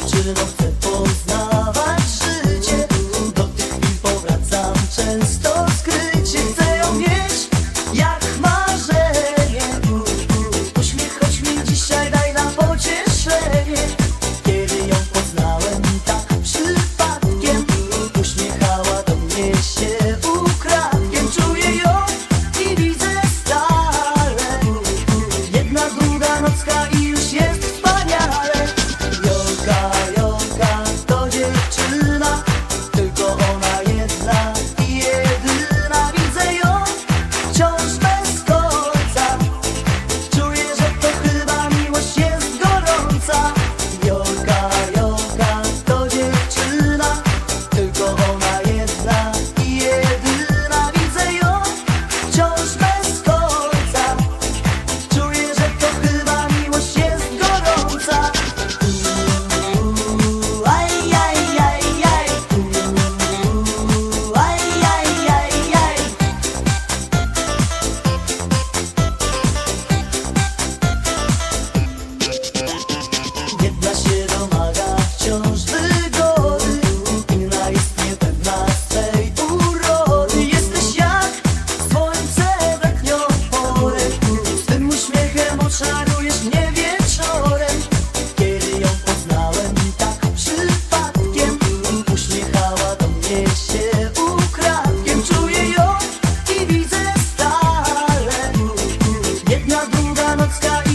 dziewczyno chcę poznawać życie. Do tych chwil powracam często skrycie. Chcę ją mieć jak marzenie. Uśmiech choć mi dzisiaj daj na pocieszenie. Kiedy ją poznałem tak przypadkiem Uśmiechała do mnie się ukradkiem. Czuję ją i widzę stale. Jedna, druga nocka sky.